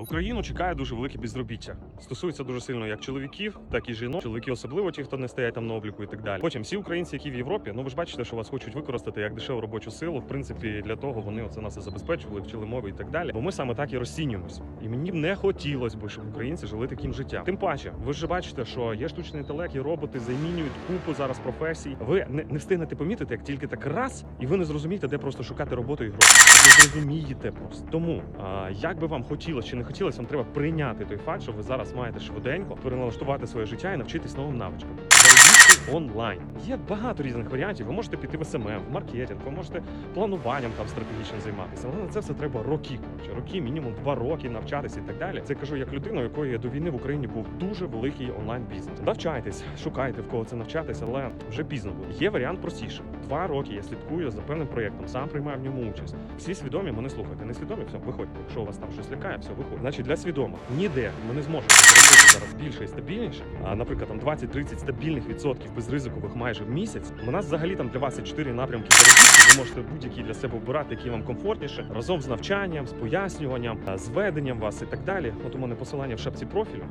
Україну чекає дуже велике безробіття. Стосується дуже сильно як чоловіків, так і жінок. Чоловіки особливо ті, хто не стоять там на обліку і так далі. Потім всі українці, які в Європі, ну ви ж бачите, що вас хочуть використати як дешеву робочу силу. В принципі, для того вони оце нас і забезпечували, вчили мови і так далі. Бо ми саме так і розцінюємось. І мені б не хотілося б, щоб українці жили таким життям. Тим паче, ви ж бачите, що є штучний інтелект, є роботи, замінюють купу зараз професій. Ви не, не встигнете помітити, як тільки так раз, і ви не зрозумієте, де просто шукати роботу і гроші. Не зрозумієте просто. Тому а, як би вам хотілося чи не хотілося, вам треба прийняти той факт, що ви зараз маєте швиденько переналаштувати своє життя і навчитись новим навичкам. Заробітки онлайн. Є багато різних варіантів. Ви можете піти в СММ, в маркетинг, ви можете плануванням там стратегічним займатися. Але на це все треба роки. Коротше, роки, мінімум два роки навчатися і так далі. Це кажу як людина, у якої до війни в Україні був дуже великий онлайн бізнес. Навчайтесь, шукайте в кого це навчатися, але вже пізно буде. Є варіант простіше. Два роки я слідкую за певним проєктом, сам приймаю в ньому участь. Всі свідомі мене слухайте. Не свідомі, все, виходьте. Якщо у вас там щось лякає, все виходить. Значить, для свідомих ніде ми не зможемо заробити зараз більше і стабільніше. А наприклад, там 20-30 стабільних відсотків безризикових майже в місяць. У нас взагалі там для вас є чотири напрямки заробітку. Ви можете будь-які для себе обирати, які вам комфортніше, разом з навчанням, з пояснюванням, з веденням вас і так далі. От у мене посилання в шапці профілю.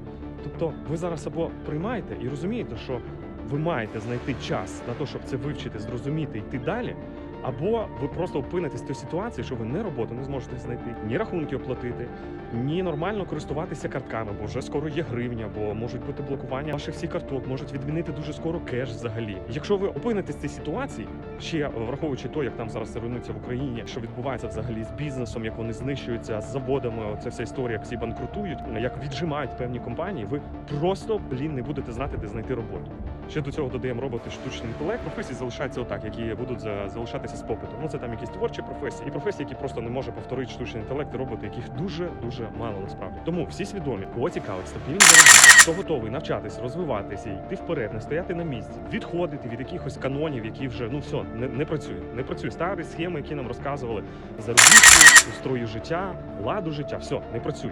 Тобто, ви зараз або приймаєте і розумієте, що ви маєте знайти час на те, щоб це вивчити, зрозуміти, йти далі. Або ви просто опинитесь в тій ситуації, що ви не роботу не зможете знайти, ні рахунки оплатити, ні нормально користуватися картками, бо вже скоро є гривня, бо можуть бути блокування ваших всіх карток, можуть відмінити дуже скоро кеш взагалі. Якщо ви опинитесь в цій ситуації, ще враховуючи то, як там зараз руйнується в Україні, що відбувається взагалі з бізнесом, як вони знищуються з заводами, оця вся історія, як всі банкрутують, як віджимають певні компанії, ви просто блін не будете знати, де знайти роботу. Ще до цього додаємо роботи штучний інтелект. Професії залишаються отак, які будуть за- залишатися з попитом. Ну це там якісь творчі професії і професії, які просто не може повторити штучний інтелект і роботи, яких дуже дуже мало насправді. Тому всі свідомі, кого цікавить стабільний заробіток, хто готовий навчатись, розвиватися, йти вперед, не стояти на місці, відходити від якихось канонів, які вже ну все не, не працює. Не працює старі схеми, які нам розказували заробітку, устрою життя, ладу життя. Все не працює.